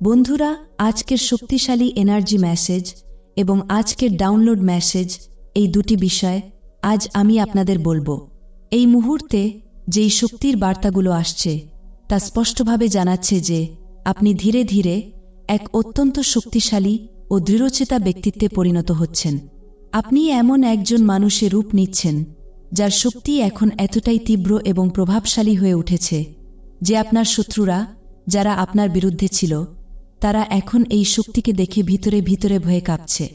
বন্ধুরা, আজকের শক্তিশালী এনার্জি মেসেজ এবং আজকের ডাউনলোড মেসেজ এই দুটি বিষয় আজ আমি আপনাদের বলব। এই মুহূর্তে যেই শক্তির বার্তাগুলো আসছে, তা স্পষ্টভাবে জানাচ্ছে যে আপনি ধীরে ধীরে এক অত্যন্ত শক্তিশালী ও দৃঢ়চেতা ব্যক্তিত্বে পরিণত হচ্ছেন। আপনি এমন একজন মানুষে রূপ নিচ্ছেন, যার শক্তি এখন এতটাই তীব্র এবং প্রভাবশালী হয়ে উঠেছে যে আপনার শত্রুরা, যারা আপনার বিরুদ্ধে ছিল তারা এখন এই শক্তিকে দেখে ভিতরে ভিতরে ভয়ে কাঁপছে।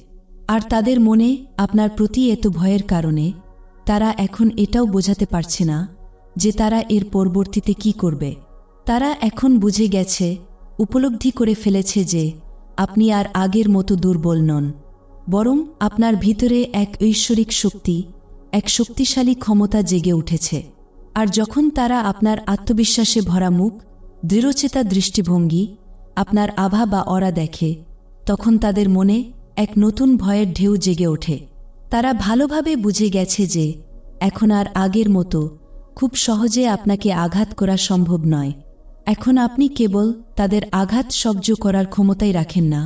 আর তাদের মনে, আপনার প্রতি এত ভয়ের কারণে, তারা এখন এটাও বোঝাতে পারছে না যে তারা এর পরবর্তীতে কি করবে। তারা এখন বুঝে গেছে, উপলব্ধি করে ফেলেছে যে, আপনি আর আগের মতো দুর্বল নন, বরং আপনার ভিতরে এক ঐশ্বরিক শক্তি, এক শক্তিশালী ক্ষমতা জেগে উঠেছে। আর যখন তারা আপনার আত্মবিশ্বাসে ভরা মুখ, দৃঢ়চেতা দৃষ্টিভঙ্গি আপনার আভা বা অরা দেখে, তখন তাদের মনে এক নতুন ভয়ের ঢেউ জেগে ওঠে। তারা ভালোভাবে বুঝে গেছে যে, এখন আর আগের মতো খুব সহজে আপনাকে আঘাত করা সম্ভব নয়। এখন আপনি কেবল তাদের আঘাত সহ্য করার ক্ষমতাই রাখেন না,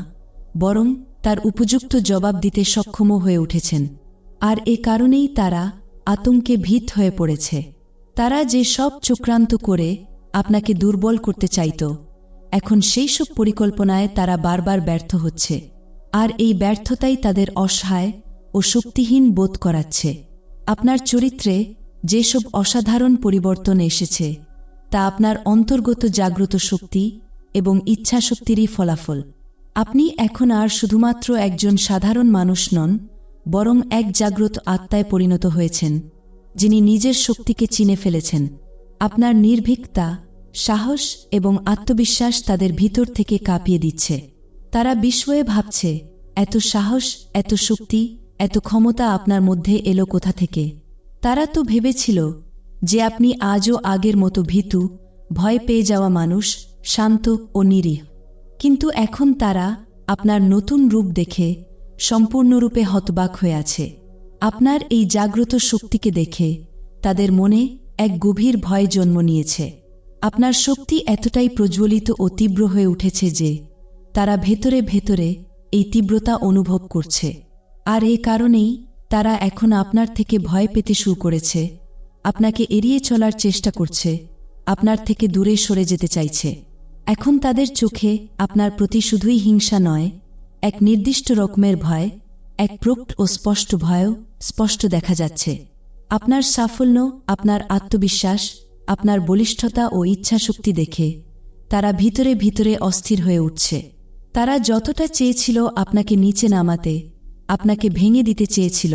বরং তার উপযুক্ত জবাব দিতে সক্ষমও হয়ে উঠেছেন। আর এ কারণেই তারা আতঙ্কে ভীত হয়ে পড়েছে। তারা যে সব চক্রান্ত করে আপনাকে দুর্বল করতে চাইত এখন সেই সব পরিকল্পনায় তারা বারবার ব্যর্থ হচ্ছে, আর এই ব্যর্থতাই তাদের অসহায় ও শক্তিহীন বোধ করাচ্ছে। আপনার চরিত্রে যেসব অসাধারণ পরিবর্তন এসেছে, তা আপনার অন্তর্গত জাগ্রত শক্তি এবং ইচ্ছাশক্তিরই ফলাফল। আপনি এখন আর শুধুমাত্র একজন সাধারণ মানুষ নন, বরং এক জাগ্রত আত্মায় পরিণত হয়েছেন, যিনি নিজের শক্তিকে চিনে ফেলেছেন। আপনার নির্ভীকতা সাহস এবং আত্মবিশ্বাস তাদের ভিতর থেকে কাঁপিয়ে দিচ্ছে। তারা বিস্ময়ে ভাবছে, এত সাহস, এত শক্তি, এত ক্ষমতা আপনার মধ্যে এলো কোথা থেকে? তারা তো ভেবেছিল যে আপনি আজও আগের মতো ভীতু, ভয় পেয়ে যাওয়া মানুষ, শান্ত ও নিরীহ। কিন্তু এখন তারা আপনার নতুন রূপ দেখে সম্পূর্ণরূপে হতবাক হয়ে আছে। আপনার এই জাগ্রত শক্তিকে দেখে তাদের মনে এক গভীর ভয় জন্ম নিয়েছে। আপনার শক্তি এতটাই প্রজ্বলিত ও তীব্র হয়ে উঠেছে যে তারা ভেতরে ভেতরে এই তীব্রতা অনুভব করছে। আর এই কারণেই তারা এখন আপনার থেকে ভয় পেতে শুরু করেছে। আপনাকে এড়িয়ে চলার চেষ্টা করছে। আপনার থেকে দূরে সরে যেতে চাইছে। এখন তাদের চোখে আপনার প্রতি শুধুই হিংসা নয়, এক নির্দিষ্ট রকমের ভয়, এক প্রক্ট ও স্পষ্ট ভয়ও স্পষ্ট দেখা যাচ্ছে। আপনার সাফল্য, আপনার আত্মবিশ্বাস আপনার বলিষ্ঠতা ও ইচ্ছাশক্তি দেখে। তারা ভিতরে ভিতরে অস্থির হয়ে উঠছে। তারা যতটা চেয়েছিল আপনাকে নিচে নামাতে, আপনাকে ভেঙে দিতে চেয়েছিল,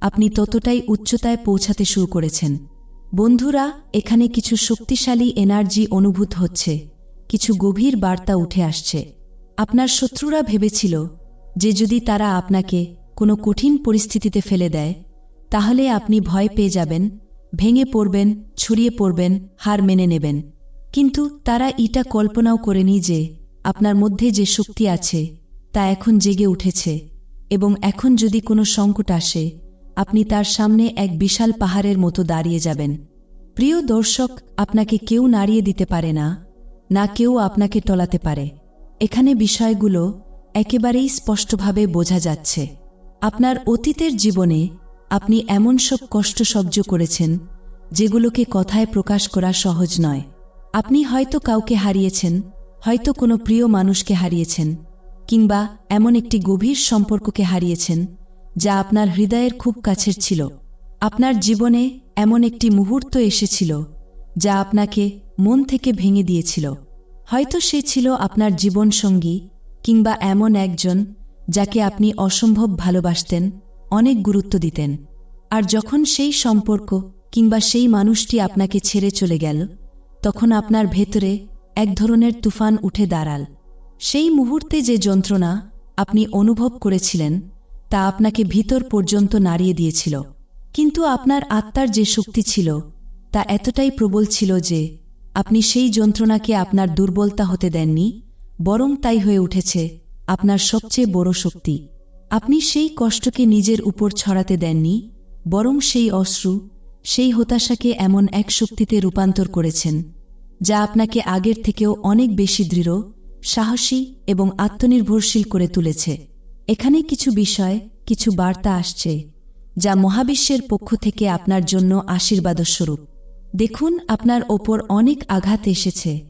আপনি ততটাই উচ্চতায় পৌঁছাতে শুরু করেছেন। বন্ধুরা, এখানে কিছু শক্তিশালী এনার্জি অনুভূত হচ্ছে, কিছু গভীর বার্তা উঠে আসছে। আপনার শত্রুরা ভেবেছিল যে যদি তারা আপনাকে কোনো কঠিন পরিস্থিতিতে ফেলে দেয়, তাহলে আপনি ভয় পেয়ে যাবেন ভেঙে পড়বেন, ছড়িয়ে পড়বেন, হার মেনে নেবেন। কিন্তু তারা ইটা কল্পনাও করেনি যে আপনার মধ্যে যে শক্তি আছে, তা এখন জেগে উঠেছে। এবং এখন যদি কোনো সংকট আসে, আপনি তার সামনে এক বিশাল পাহাড়ের মতো দাঁড়িয়ে যাবেন। প্রিয় দর্শক, আপনাকে কেউ নাড়িয়ে দিতে পারে না না কেউ আপনাকে টলাতে পারে। এখানে বিষয়গুলো একেবারেই স্পষ্টভাবে বোঝা যাচ্ছে। আপনার অতীতের জীবনে আপনি এমন সব কষ্ট সহ্য করেছেন, যেগুলোকে কথায় প্রকাশ করা সহজ নয়। আপনি হয়তো কাউকে হারিয়েছেন, হয়তো কোনো প্রিয় মানুষকে হারিয়েছেন, কিংবা এমন একটি গভীর সম্পর্ককে হারিয়েছেন, যা আপনার হৃদয়ের খুব কাছের ছিল। আপনার জীবনে এমন একটি মুহূর্ত এসেছিল, যা আপনাকে মন থেকে ভেঙে দিয়েছিল। হয়তো সে ছিল আপনার জীবনসঙ্গী, কিংবা এমন একজন, যাকে আপনি অসম্ভব ভালোবাসতেন অনেক গুরুত্ব দিতেন। আর যখন সেই সম্পর্ক কিংবা সেই মানুষটি আপনাকে ছেড়ে চলে গেল, তখন আপনার ভেতরে এক ধরনের তুফান উঠে দাঁড়াল। সেই মুহূর্তে যে যন্ত্রণা আপনি অনুভব করেছিলেন, তা আপনাকে ভিতর পর্যন্ত নাড়িয়ে দিয়েছিল। কিন্তু আপনার আত্মার যে শক্তি ছিল, তা এতটাই প্রবল ছিল যে আপনি সেই যন্ত্রণাকে আপনার দুর্বলতা হতে দেননি, বরং তাই হয়ে উঠেছে আপনার সবচেয়ে বড় শক্তি। আপনি সেই কষ্টকে নিজের উপর ছড়াতে দেননি, বরং সেই অশ্রু, সেই হতাশাকে এমন এক শক্তিতে রূপান্তর করেছেন, যা আপনাকে আগের থেকেও অনেক বেশি দৃঢ়, সাহসী এবং আত্মনির্ভরশীল করে তুলেছে। এখানে কিছু বিষয়, কিছু বার্তা আসছে, যা মহাবিশ্বের পক্ষ থেকে আপনার জন্য আশীর্বাদস্বরূপ। দেখুন, আপনার ওপর অনেক আঘাত এসেছে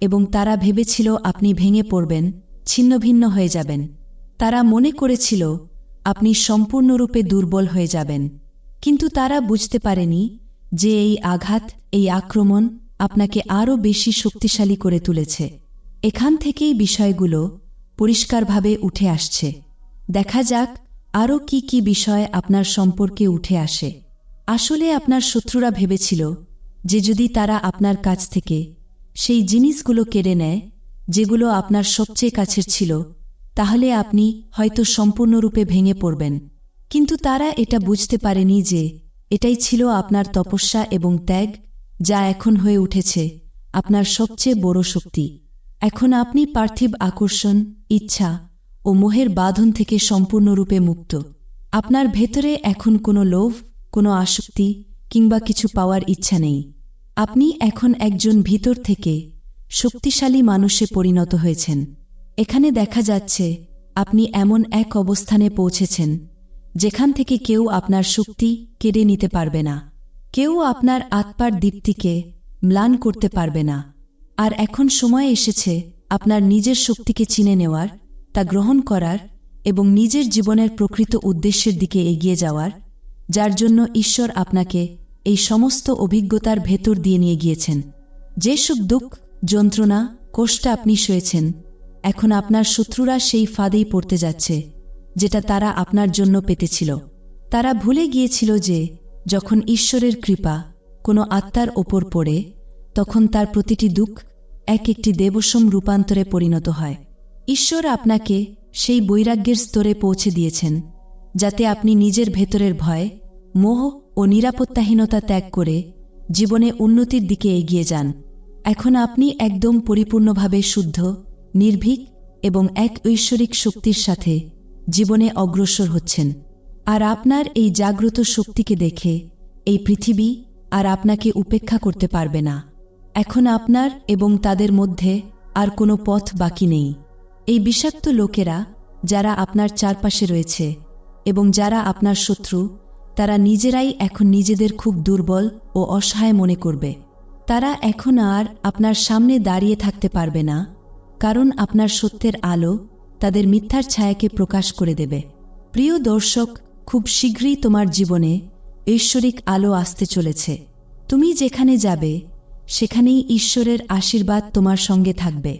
এবং তারা ভেবেছিল আপনি ভেঙে পড়বেন, ছিন্নভিন্ন হয়ে যাবেন। তারা মনে করেছিল, আপনি সম্পূর্ণরূপে দুর্বল হয়ে যাবেন। কিন্তু তারা বুঝতে পারেনি যে এই আঘাত, এই আক্রমণ আপনাকে আরও বেশি শক্তিশালী করে তুলেছে। এখান থেকেই বিষয়গুলো পরিষ্কারভাবে উঠে আসছে। দেখা যাক আরও কি কি বিষয় আপনার সম্পর্কে উঠে আসে। আসলে আপনার শত্রুরা ভেবেছিল যে যদি তারা আপনার কাছ থেকে সেই জিনিসগুলো কেড়ে নেয়, যেগুলো আপনার সবচেয়ে কাছের ছিল তাহলে আপনি হয়তো সম্পূর্ণরূপে ভেঙে পড়বেন। কিন্তু তারা এটা বুঝতে পারেনি যে এটাই ছিল আপনার তপস্যা এবং ত্যাগ, যা এখন হয়ে উঠেছে, আপনার সবচেয়ে বড় শক্তি। এখন আপনি পার্থিব আকর্ষণ, ইচ্ছা ও মোহের বাঁধন থেকে সম্পূর্ণরূপে মুক্ত। আপনার ভেতরে এখন কোনো লোভ, কোনো আসক্তি কিংবা কিছু পাওয়ার ইচ্ছা নেই। আপনি এখন একজন ভিতর থেকে শক্তিশালী মানুষে পরিণত হয়েছেন। এখানে দেখা যাচ্ছে, আপনি এমন এক অবস্থানে পৌঁছেছেন, যেখান থেকে কেউ আপনার শক্তি কেড়ে নিতে পারবে না। কেউ আপনার আত্মার দীপ্তিকে ম্লান করতে পারবে না। আর এখন সময় এসেছে আপনার নিজের শক্তিকে চিনে নেওয়ার, তা গ্রহণ করার এবং নিজের জীবনের প্রকৃত উদ্দেশ্যের দিকে এগিয়ে যাওয়ার, যার জন্য ঈশ্বর আপনাকে এই সমস্ত অভিজ্ঞতার ভেতর দিয়ে নিয়ে গিয়েছেন। যেসব দুঃখ, যন্ত্রণা, কষ্ট আপনি সয়েছেন এখন আপনার শত্রুরা সেই ফাঁদেই পড়তে যাচ্ছে, যেটা তারা আপনার জন্য পেতেছিল। তারা ভুলে গিয়েছিল যে, যখন ঈশ্বরের কৃপা কোনো আত্মার ওপর পড়ে, তখন তার প্রতিটি দুঃখ এক একটি দেবসম রূপান্তরে পরিণত হয়। ঈশ্বর আপনাকে সেই বৈরাগ্যের স্তরে পৌঁছে দিয়েছেন, যাতে আপনি নিজের ভেতরের ভয়, মোহ ও নিরাপত্তাহীনতা ত্যাগ করে জীবনে উন্নতির দিকে এগিয়ে যান। এখন আপনি একদম পরিপূর্ণভাবে শুদ্ধ নির্ভীক এবং এক ঐশ্বরিক শক্তির সাথে জীবনে অগ্রসর হচ্ছেন। আর আপনার এই জাগ্রত শক্তিকে দেখে এই পৃথিবী আর আপনাকে উপেক্ষা করতে পারবে না। এখন আপনার এবং তাদের মধ্যে আর কোনো পথ বাকি নেই। এই বিষাক্ত লোকেরা যারা আপনার চারপাশে রয়েছে এবং যারা আপনার শত্রু, তারা নিজেরাই এখন নিজেদের খুব দুর্বল ও অসহায় মনে করবে। তারা এখন আর আপনার সামনে দাঁড়িয়ে থাকতে পারবে না। কারণ আপনার সত্যের আলো তাদের মিথ্যার ছায়াকে প্রকাশ করে দেবে। প্রিয় দর্শক, খুব শীঘ্রই তোমার জীবনে ঐশ্বরিক আলো আসতে চলেছে। তুমি যেখানে যাবে, সেখানেই ঈশ্বরের আশীর্বাদ তোমার সঙ্গে থাকবে।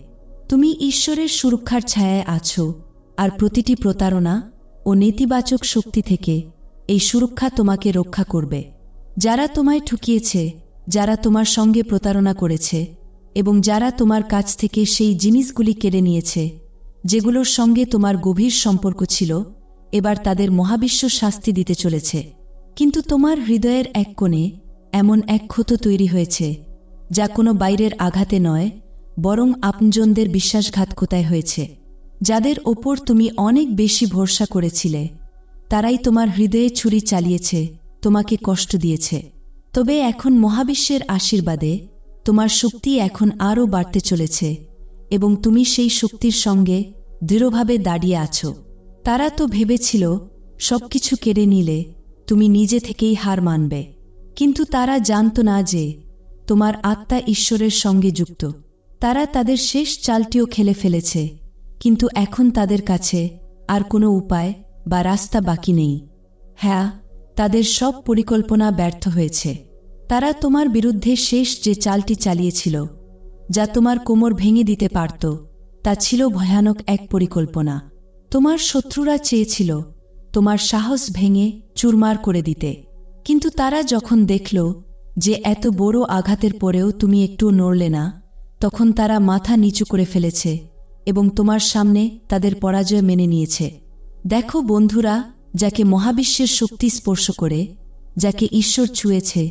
তুমি ঈশ্বরের সুরক্ষার ছায়ায় আছো আর প্রতিটি প্রতারণা ও নেতিবাচক শক্তি থেকে এই সুরক্ষা তোমাকে রক্ষা করবে। যারা তোমায় ঠুকিয়েছে, যারা তোমার সঙ্গে প্রতারণা করেছে এবং যারা তোমার কাছ থেকে সেই জিনিসগুলি কেড়ে নিয়েছে, যেগুলোর সঙ্গে তোমার গভীর সম্পর্ক ছিল, এবার তাদের মহাবিশ্ব শাস্তি দিতে চলেছে। কিন্তু তোমার হৃদয়ের এক কোণে এমন এক ক্ষত তৈরি হয়েছে, যা কোনো বাইরের আঘাতে নয়, বরং আপনজনদের বিশ্বাসঘাতকতায় হয়েছে। যাদের ওপর তুমি অনেক বেশি ভরসা করেছিলে, তারাই তোমার হৃদয়ে ছুরি চালিয়েছে, তোমাকে কষ্ট দিয়েছে। তবে এখন মহাবিশ্বের আশীর্বাদে তোমার শক্তি এখন আরও বাড়তে চলেছে এবং তুমি সেই শক্তির সঙ্গে দৃঢ়ভাবে দাঁড়িয়ে আছো। তারা তো ভেবেছিল, সবকিছু কেড়ে নিলে তুমি নিজে থেকেই হার মানবে। কিন্তু তারা জানত না যে তোমার আত্মা ঈশ্বরের সঙ্গে যুক্ত। তারা তাদের শেষ চালটিও খেলে ফেলেছে, কিন্তু এখন তাদের কাছে আর কোনো উপায় বা রাস্তা বাকি নেই। হ্যাঁ তাদের সব পরিকল্পনা ব্যর্থ হয়েছে। তারা তোমার বিরুদ্ধে শেষ যে চালটি চালিয়েছিল, যা তোমার কোমর ভেঙে দিতে পারত, তা ছিল ভয়ানক এক পরিকল্পনা। তোমার শত্রুরা চেয়েছিল তোমার সাহস ভেঙে চুরমার করে দিতে। কিন্তু তারা যখন দেখল যে এত বড় আঘাতের পরেও তুমি একটু নড়লে না, তখন তারা মাথা নিচু করে ফেলেছে এবং তোমার সামনে তাদের পরাজয় মেনে নিয়েছে। দেখো বন্ধুরা, যাকে মহাবিশ্বের শক্তি স্পর্শ করে, যাকে ঈশ্বর ছুঁয়েছে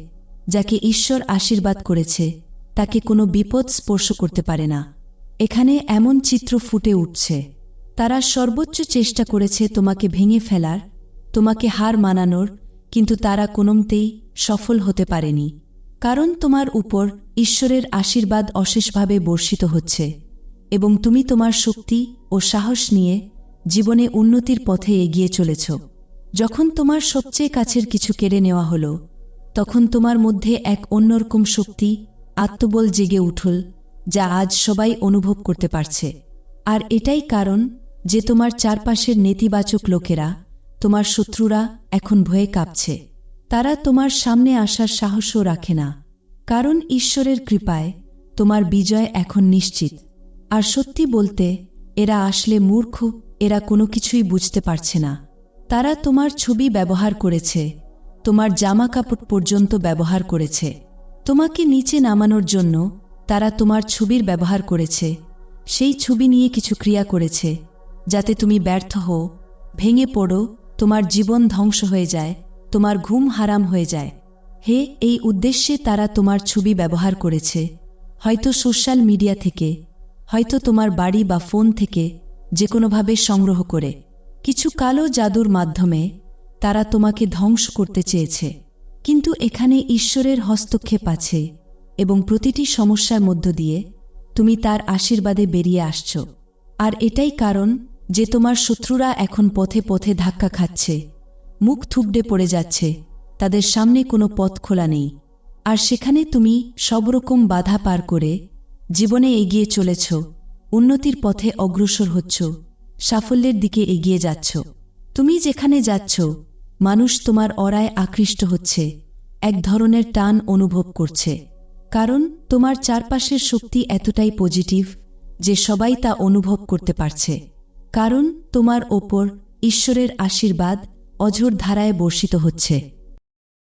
যাকে ঈশ্বর আশীর্বাদ করেছে, তাকে কোনো বিপদ স্পর্শ করতে পারে না। এখানে এমন চিত্র ফুটে উঠছে। তারা সর্বোচ্চ চেষ্টা করেছে তোমাকে ভেঙে ফেলার, তোমাকে হার মানানোর, কিন্তু তারা কোনোমতেই সফল হতে পারেনি। কারণ তোমার উপর ঈশ্বরের আশীর্বাদ অশেষভাবে বর্ষিত হচ্ছে এবং তুমি তোমার শক্তি ও সাহস নিয়ে জীবনে উন্নতির পথে এগিয়ে চলেছ। যখন তোমার সবচেয়ে কাছের কিছু কেড়ে নেওয়া হলো তখন তোমার মধ্যে এক অন্যরকম শক্তি, আত্মবল জেগে উঠল, যা আজ সবাই অনুভব করতে পারছে। আর এটাই কারণ যে তোমার চারপাশের নেতিবাচক লোকেরা, তোমার শত্রুরা এখন ভয়ে কাঁপছে। তারা তোমার সামনে আসার সাহসও রাখে না। কারণ ঈশ্বরের কৃপায় তোমার বিজয় এখন নিশ্চিত। আর সত্যি বলতে, এরা আসলে মূর্খ, এরা কোনো কিছুই বুঝতে পারছে না। তারা তোমার ছবি ব্যবহার করেছে তোমার জামা কাপড় পর্যন্ত ব্যবহার করেছে। তোমাকে নিচে নামানোর জন্য তারা তোমার ছবির ব্যবহার করেছে। সেই ছবি নিয়ে কিছু ক্রিয়া করেছে, যাতে তুমি ব্যর্থ হও, ভেঙে পড়ো, তোমার জীবন ধ্বংস হয়ে যায়, তোমার ঘুম হারাম হয়ে যায়। হে, এই উদ্দেশ্যে তারা তোমার ছবি ব্যবহার করেছে। হয়তো সোশ্যাল মিডিয়া থেকে, হয়তো তোমার বাড়ি বা ফোন থেকে যে কোনোভাবে সংগ্রহ করে। কিছু কালো জাদুর মাধ্যমে তারা তোমাকে ধ্বংস করতে চেয়েছে। কিন্তু এখানে ঈশ্বরের হস্তক্ষেপ আছে এবং প্রতিটি সমস্যার মধ্য দিয়ে তুমি তার আশীর্বাদে বেরিয়ে আসছ। আর এটাই কারণ যে তোমার শত্রুরা এখন পথে পথে ধাক্কা খাচ্ছে, মুখ থুবড়ে পড়ে যাচ্ছে, তাদের সামনে কোনো পথ খোলা নেই। আর সেখানে তুমি সব রকম বাধা পার করে জীবনে এগিয়ে চলেছ, উন্নতির পথে অগ্রসর হচ্ছ, সাফল্যের দিকে এগিয়ে যাচ্ছ। তুমি যেখানে যাচ্ছ মানুষ তোমার অরায় আকৃষ্ট হচ্ছে, এক ধরনের টান অনুভব করছে। কারণ তোমার চারপাশের শক্তি এতটাই পজিটিভ যে সবাই তা অনুভব করতে পারছে। কারণ তোমার ওপর ঈশ্বরের আশীর্বাদ অঝোর ধারায় বর্ষিত হচ্ছে।